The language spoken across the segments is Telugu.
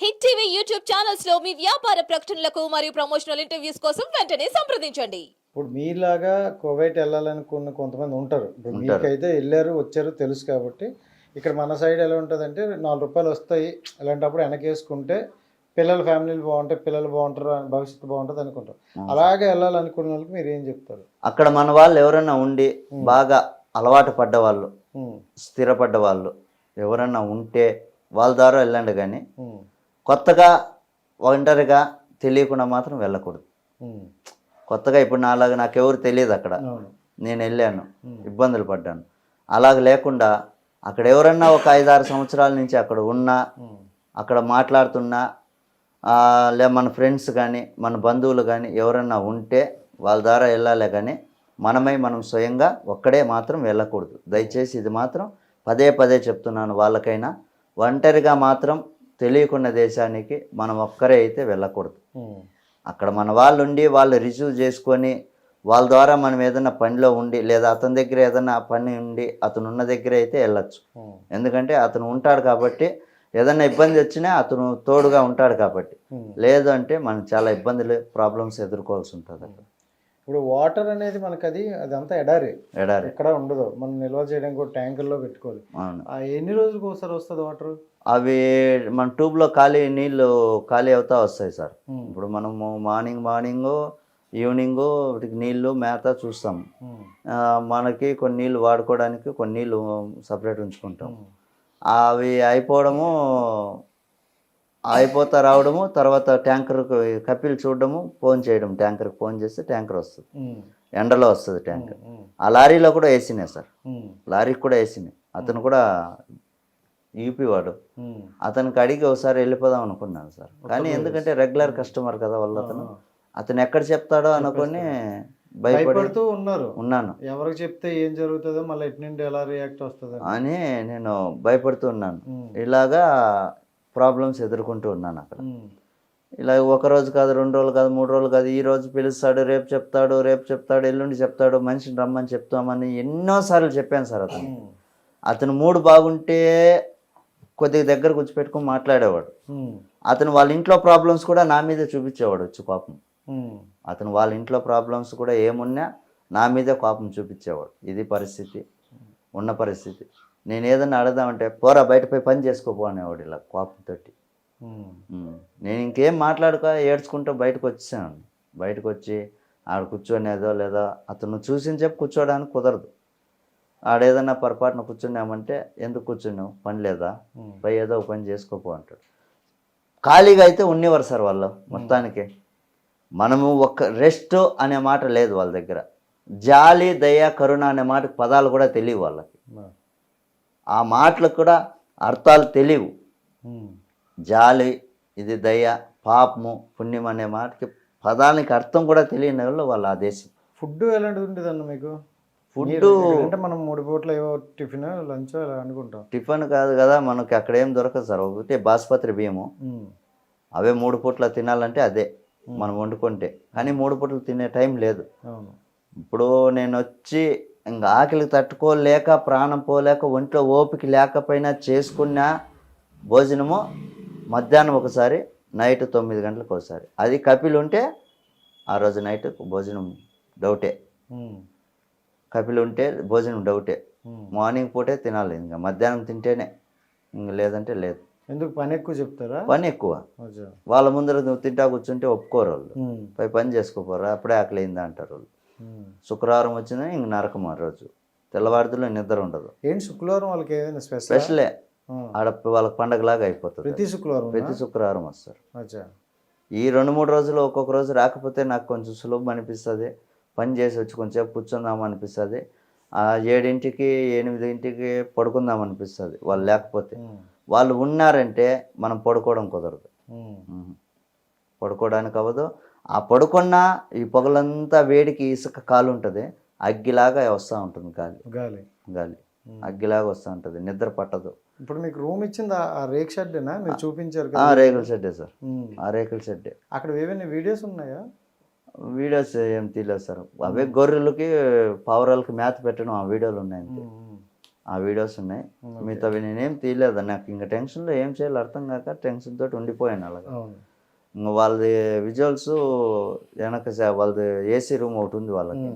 హిట్ టీవీ యూట్యూబ్ ఛానల్స్లో మీ వ్యాపార ప్రకటనలకు మరియు ప్రమోషనల్ ఇంటర్వ్యూస్ కోసం వెంటనే సంప్రదించండి. ఇప్పుడు మీలాగా కువైట్ వెళ్ళాలనుకున్న కొంతమంది ఉంటారు. ఇప్పుడు. మీకైతే వెళ్ళారు వచ్చారు తెలుసు కాబట్టి ఇక్కడ మన సైడ్ ఎలా ఉంటుందంటే నాలుగు రూపాయలు వస్తాయి. అలాంటప్పుడు వెనకేసుకుంటే పిల్లల ఫ్యామిలీలు బాగుంటాయి పిల్లలు బాగుంటారు భవిష్యత్తు బాగుంటుంది అనుకుంటారు. అలాగే వెళ్ళాలనుకున్న వాళ్ళకి మీరు ఏం చెప్తారు? అక్కడ మన వాళ్ళు ఎవరైనా ఉండి బాగా అలవాటు పడ్డ వాళ్ళు ఉమ్, స్థిరపడ్డ వాళ్ళు ఎవరన్నా ఉంటే వాళ్ళ ద్వారా వెళ్ళండి కానీ కొత్తగా ఒంటరిగా తెలియకుండా మాత్రం వెళ్ళకూడదు. కొత్తగా ఇప్పుడు నాలాగా నాకెవరు తెలియదు అక్కడ. నేను వెళ్ళాను. ఇబ్బందులు పడ్డాను. అలాగ లేకుండా అక్కడ ఎవరన్నా ఒక ఐదారు సంవత్సరాల నుంచి అక్కడ ఉన్నా అక్కడ మాట్లాడుతున్నా లే మన ఫ్రెండ్స్ కానీ మన బంధువులు కానీ ఎవరన్నా ఉంటే వాళ్ళ ద్వారా వెళ్ళాలే కానీ మనమై మనం స్వయంగా ఒక్కడే మాత్రం వెళ్ళకూడదు. దయచేసి ఇది మాత్రం పదే పదే చెప్తున్నాను. వాళ్ళకైనా ఒంటరిగా మాత్రం తెలియకున్న దేశానికి మనం ఒక్కరే అయితే వెళ్ళకూడదు. అక్కడ మన వాళ్ళు ఉండి వాళ్ళు రిసీవ్ చేసుకొని వాళ్ళ ద్వారా మనం ఏదైనా పనిలో ఉండి లేదా అతని దగ్గర ఏదైనా పని ఉండి అతను ఉన్న దగ్గర అయితే వెళ్ళచ్చు. ఎందుకంటే అతను ఉంటాడు కాబట్టి ఏదైనా ఇబ్బంది వచ్చినా అతను తోడుగా ఉంటాడు కాబట్టి. లేదు అంటే మనం చాలా ఇబ్బందులు ప్రాబ్లమ్స్ ఎదుర్కోవాల్సి ఉంటుంది ఇప్పుడు వాటర్ అనేది మనకి అది అదంతా ఎడారి. ఎడారి. ఎక్కడ ఉండదు. మనం నిల్వ చేయడానికి కూడా ట్యాంకర్లో పెట్టుకోవాలి. అవును. ఆ ఎన్ని రోజులకు ఒకసారి వస్తుంది వాటర్ అవి మన ట్యూబ్లో ఖాళీ నీళ్ళు ఖాళీ అవుతా వస్తాయి సార్. ఇప్పుడు మనము మార్నింగ్ మార్నింగ్ ఈవినింగ్ వీటికి నీళ్ళు మేత చూస్తాం. మనకి కొన్ని నీళ్ళు వాడుకోవడానికి కొన్ని నీళ్ళు సపరేట్ ఉంచుకుంటాం. అవి అయిపోవడము అయిపోతా రావడము తర్వాత ట్యాంకర్కి కపిల్ చూడడము ఫోన్ చేయడం. ట్యాంకర్కి ఫోన్ చేస్తే ట్యాంకర్ వస్తుంది. ఎండలో వస్తుంది ట్యాంకర్. ఆ లారీలో కూడా వేసినాయి సార్. లారీకి కూడా వేసినాయి అతను కూడా యూపీ వాడు. అతనికి అడిగి ఒకసారి వెళ్ళిపోదాం అనుకున్నాను సార్. కానీ ఎందుకంటే రెగ్యులర్ కస్టమర్ కదా వాళ్ళు అతను. అతను ఎక్కడ చెప్తాడో అనుకొని భయపడి భయపడుతూ ఉన్నారు. ఉన్నాను. ఎవరికి చెప్తే ఏం జరుగుతుందో మళ్ళీ ఎటు నుండి ఎలా రియాక్ట్ వస్తుంది. అని నేను భయపడుతూ ఉన్నాను. ఇలాగా ప్రాబ్లమ్స్ ఎదుర్కొంటూ ఉన్నాను అక్కడ. ఇలా ఒక రోజు కాదు రెండు రోజులు కాదు మూడు రోజులు కాదు ఈ రోజు పిలుస్తాడు రేపు చెప్తాడు రేపు చెప్తాడు ఎల్లుండి చెప్తాడు మనిషిని రమ్మని చెప్తామని ఎన్నోసార్లు చెప్పాను సార్ అతను. అతను మూడు బాగుంటే కొద్దిగా దగ్గర కూర్చోపెట్టుకొని మాట్లాడేవాడు. అతను వాళ్ళ ఇంట్లో ప్రాబ్లమ్స్ కూడా నా మీదే చూపించేవాడు వచ్చి కోపం. అతను వాళ్ళ ఇంట్లో ప్రాబ్లమ్స్ కూడా ఏమున్నా నా మీదే కోపం చూపించేవాడు. ఇది పరిస్థితి ఉన్న పరిస్థితి. నేను ఏదన్నా అడదామంటే పోరా బయట పోయి పని చేసుకోపో అనేవాడు ఇలా కోపంతో నేను ఇంకేం మాట్లాడుక ఏడ్చుకుంటూ బయటకు వచ్చేసాను. బయటకు వచ్చి ఆడ కూర్చొనేదో లేదా అతను చూసిన చెప్పి కూర్చోడానికి కుదరదు. ఆడేదన్నా పొరపాటున కూర్చున్నామంటే ఎందుకు కూర్చున్నావు? పని లేదా? పోయి ఏదో పని చేసుకోపో అంటాడు. ఖాళీగా అయితే ఉన్నేవారు సార్ వాళ్ళు మొత్తానికి. మనము ఒక రెస్ట్ అనే మాట లేదు వాళ్ళ దగ్గర. జాలి దయ కరుణ అనే మాట పదాలు కూడా తెలియవు వాళ్ళకి. ఆ. మాటలకు కూడా అర్థాలు తెలియవు. జాలి ఇది దయ పాపము పుణ్యం అనే మాటకి పదానికి అర్థం కూడా తెలియని వాళ్ళు వాళ్ళ ఆ దేశం. ఫుడ్ ఎలాంటిది ఉంటుంది అన్న మీకు? ఫుడ్ అంటే మనం మూడు పూట్ల ఏవో టిఫిన్ లంచ్ అలా అనుకుంటాం. టిఫిన్ కాదు కదా మనకి అక్కడ ఏం దొరకదు సార్. ఒకటి బాస్పత్రి బియ్యము. అవే మూడు పూట్ల తినాలంటే అదే మనం వండుకుంటే. కానీ మూడు పూటలు తినే టైం లేదు. ఇప్పుడు నేను వచ్చి ఇంకా ఆకలికి తట్టుకోలేక ప్రాణం పోలేక ఒంట్లో ఓపిక లేకపోయినా చేసుకున్న భోజనము మధ్యాహ్నం ఒకసారి నైట్ తొమ్మిది గంటలకు ఒకసారి. అది కపిల్ ఉంటే ఆ రోజు నైట్ భోజనం డౌటే. కపిల్ ఉంటే భోజనం డౌటే. మార్నింగ్ పూటే తినాలి ఇంకా. మధ్యాహ్నం తింటేనే ఇంక లేదంటే లేదు. ఎందుకు పని ఎక్కువ చెప్తారా? పని ఎక్కువ. వాళ్ళ ముందర నువ్వు తింటా కూర్చుంటే ఒప్పుకోరు వాళ్ళు. పై పని చేసుకోపోరా అప్పుడే ఆకలి అయిందా అంటారు వాళ్ళు. శుక్రవారం వచ్చిందని ఇంక నరకం ఆ రోజు. తెల్లవారుదులో నిద్ర ఉండదు. ఏంటి శుక్రవారం వాళ్ళకి ఏదైనా స్పెషల్? స్పెషలే. ఆడ వాళ్ళకి పండగలాగా అయిపోతుంది ప్రతి శుక్రవారం ప్రతి శుక్రవారం వస్తారు. ఈ రెండు మూడు రోజులు ఒక్కొక్క రోజు రాకపోతే నాకు కొంచెం సులభం అనిపిస్తుంది. పని చేసి వచ్చి కొంచెం పడుకుందాం అనిపిస్తుంది. ఆ ఏడింటికి ఎనిమిదింటికి పడుకుందాం అనిపిస్తుంది వాళ్ళు లేకపోతే. వాళ్ళు ఉన్నారంటే మనం పడుకోవడం కుదరదు. పడుకోవడానికి అవ్వదు. ఆ పడుకున్నా ఈ పొగలంతా వేడికి ఇసుక కాలు ఉంటుంది. అగ్గిలాగా వస్తూ ఉంటుంది గాలి. గాలి. గాలి. అగ్గిలాగా వస్తూ ఉంటుంది. నిద్ర పట్టదు. ఇప్పుడు మీకు రూమ్ ఇచ్చింది ఆ- రేక్ షెడ్నా మీరు చూపించారు రేకుల షెడ్డే సార్. ఆ రేకుల షెడ్డే. అక్కడ ఏమైనా వీడియోస్ ఉన్నాయా? వీడియోస్ ఏం తీయలేదు సార్. అవే గొర్రెలకి పావురాలకి మేత పెట్టడం ఆ వీడియోలు ఉన్నాయి అంతే. ఆ వీడియోస్ ఉన్నాయి. మిగతావి నేనేం తీయలేదు. నాకు ఇంకా టెన్షన్లో ఏం చేయాలో అర్థం కాక టెన్షన్ తోటి ఉండిపోయాను అలాగా. ఇంకా వాళ్ళది విజువల్స్ వెనక వాళ్ళది ఏసీ రూమ్ ఒకటి ఉంది వాళ్ళకి.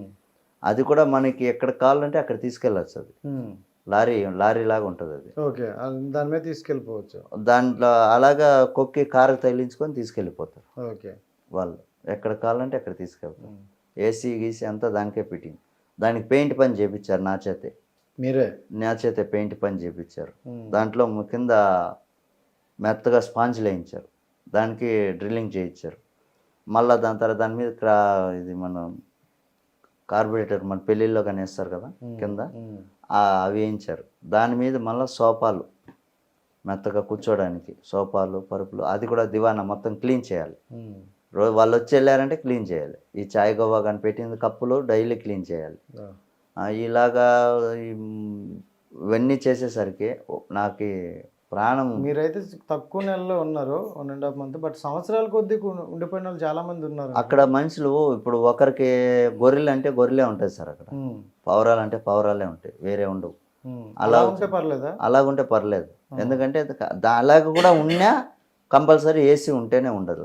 అది కూడా మనకి ఎక్కడ కావాలంటే అక్కడ తీసుకెళ్ళచ్చు అది. లారీ లారీ లాగా ఉంటుంది అది. ఓకే. దాని మీద తీసుకెళ్ళిపోవచ్చు. దాంట్లో అలాగా కొక్కి కారుకు తగిలించుకొని తీసుకెళ్ళిపోతారు ఓకే. వాళ్ళు. ఎక్కడ కావాలంటే అక్కడ తీసుకెళ్తారు ఉమ్. ఏసీ గీసీ అంతా దానికే ఫిట్టింగ్ దానికి పెయింట్ పని చేపించారు నా చేతే. మీరే? నా చేతే పెయింట్ పని చేపించారు. దాంట్లో కింద మెత్తగా స్పాంజ్ వేయించారు దానికి డ్రిల్లింగ్ చేయించారు. మళ్ళీ దాని తర్వాత దాని మీద క్రా ఇది మనం కార్బొరేటర్ మన పెళ్ళిళ్ళలో కానీ వేస్తారు కదా కింద అవి వేయించారు. దాని మీద మళ్ళీ సోఫాలు మెత్తగా కూర్చోడానికి సోఫాలు పరుపులు అది కూడా దివానా మొత్తం క్లీన్ చేయాలి. రోజు వాళ్ళు వచ్చి వెళ్ళారంటే క్లీన్ చేయాలి. ఈ చాయ్ గవ్వ కానీ పెట్టిన కప్పులు డైలీ క్లీన్ చేయాలి. ఇలాగా ఇవన్నీ చేసేసరికి నాకు ప్రాణం మీరైతే తక్కువ నెలలో ఉన్నారు one and half month but సంవత్సరాల కొద్దీ ఉండిపోయిన వాళ్ళు చాలా మంది ఉన్నారు. అక్కడ మనుషులు ఇప్పుడు ఒకరికి గొర్రెలు అంటే గొర్రెలే ఉంటాయి సార్ అక్కడ. పౌరాలు అంటే పౌరాలే ఉంటాయి వేరే ఉండవు. అలా అలా ఉంటే పర్లేదా? అలాగుంటే పర్లేదు. ఎందుకంటే అలాగ కూడా ఉన్నా కంపల్సరీ ఏసీ ఉంటేనే ఉండదు.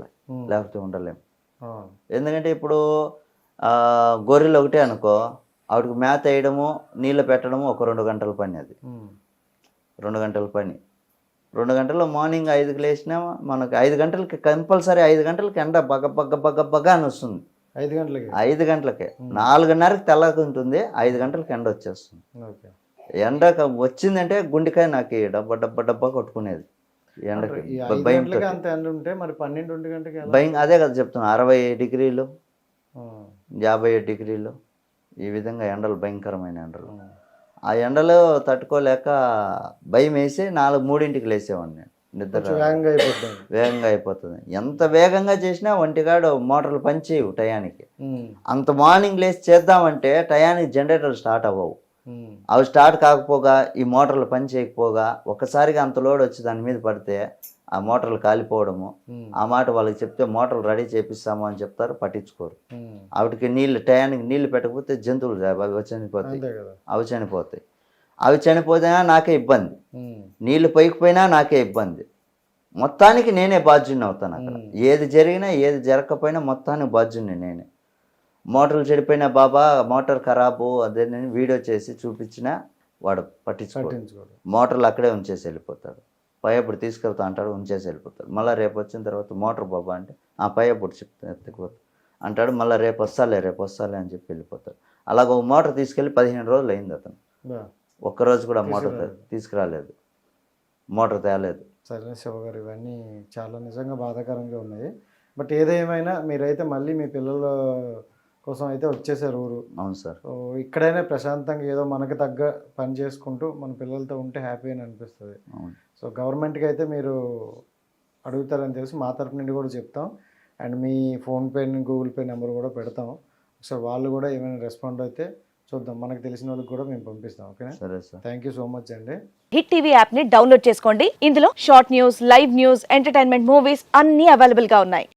లేకపోతే ఉండలేము. ఎందుకంటే ఇప్పుడు ఆ, గొర్రెలు ఒకటే అనుకో ఆవిడకి మేత వేయడము నీళ్ళు పెట్టడము ఒక రెండు గంటల పని అది. రెండు గంటల పని. రెండు గంటల్లో మార్నింగ్ ఐదుకి లేచినా మనకు ఐదు గంటలకి కంపల్సరీ ఐదు గంటలకి ఎండ బగ బగ్గ బగ్గ బగ్గ అని వస్తుంది. ఐదు గంటలకి? ఐదు గంటలకే. నాలుగున్నరకి తెల్లగా ఉంటుంది ఐదు గంటలకి ఎండ వచ్చేస్తుంది. ఎండ వచ్చిందంటే గుండెకాయ నాకు డబ్బా డబ్బా డబ్బా కొట్టుకునేది. ఎండకి అంత ఎండ ఉంటే మరి పన్నెండు గంటకి భయం అదే కదా చెప్తున్నా అరవై డిగ్రీలు. యాభై ఏడు డిగ్రీలు ఈ విధంగా ఎండలు భయంకరమైన ఎండలు. ఆ ఎండలో తట్టుకోలేక భయం వేసి నాలుగు మూడింటికి లేసేవాడిని నేను నిద్ర వేగంగా అయిపోతుంది వేగంగా అయిపోతుంది ఎంత వేగంగా చేసినా ఒంటిగాడు మోటార్లు పనిచేయవు టయానికి. అంత మార్నింగ్ లేచి చేద్దామంటే టయానికి జనరేటర్లు స్టార్ట్ అవ్వవు. అవి స్టార్ట్ కాకపోగా ఈ మోటార్లు పని చేయకపోగా ఒక్కసారిగా అంత లోడ్ వచ్చి దాని మీద పడితే ఆ మోటార్లు కాలిపోవడము. ఆ మాట వాళ్ళకి చెప్తే మోటార్లు రెడీ చేపిస్తాము అని చెప్తారు పట్టించుకోరు. వాటికి నీళ్ళు టయానికి నీళ్ళు పెట్టకపోతే జంతువులు అవి చనిపోతాయి. అవి చనిపోతాయి. అవి చనిపోతేనా నాకే ఇబ్బంది. నీళ్ళు పైకిపోయినా నాకే ఇబ్బంది. మొత్తానికి నేనే బాధ్యుని అవుతాను అక్కడ. ఏది జరిగినా ఏది జరగకపోయినా మొత్తానికి బాధ్యుని నేనే. మోటార్లు చెడిపోయినా బాబా మోటార్ ఖరాబు అదే నేను వీడియో చేసి చూపించినా వాడు పట్టించుకోడు. మోటార్లు అక్కడే ఉంచేసి వెళ్ళిపోతాడు. పై అప్పుడు తీసుకెళ్తా అంటాడు ఉంచేసి వెళ్ళిపోతాడు. మళ్ళీ రేపు వచ్చిన తర్వాత మోటార్ బాబా అంటే ఆ పై అప్పుడు చెప్తా ఎత్తుకుపోతా. అంటాడు మళ్ళీ రేపు వస్తాలే రేపు వస్తాలే అని చెప్పి వెళ్ళిపోతాడు. అలాగ ఒక మోటార్ తీసుకెళ్ళి పదిహేను రోజులు అయింది అతను. ఒక్కరోజు కూడా మోటార్ తీసుకురాలేదు. మోటార్ తేలేదు. సరే శివ గారు ఇవన్నీ చాలా నిజంగా బాధాకరంగా ఉన్నాయి. బట్ ఏదేమైనా మీరైతే మళ్ళీ మీ పిల్లల కోసం అయితే వచ్చేసారు ఊరు. అవును సార్. సో ఇక్కడైనా ప్రశాంతంగా ఏదో మనకు తగ్గ పని చేసుకుంటూ మన పిల్లలతో ఉంటే హ్యాపీ అని అనిపిస్తుంది. అవును. సో గవర్నమెంట్కి అయితే మీరు అడుగుతారని తెలిసి మా తరపు నుండి కూడా చెప్తాం. అండ్ మీ ఫోన్పే గూగుల్ పే నెంబర్ కూడా పెడతాం. ఒకసారి వాళ్ళు కూడా ఏమైనా రెస్పాండ్ అయితే చూద్దాం. మనకు తెలిసిన వాళ్ళకి కూడా మేము పంపిస్తాం. ఓకేనా? సరే sir. Thank you so much అండి. హిట్ టీవీ యాప్ని డౌన్లోడ్ చేసుకోండి. ఇందులో short news live news entertainment movies అన్ని అవైలబుల్గా ఉన్నాయి.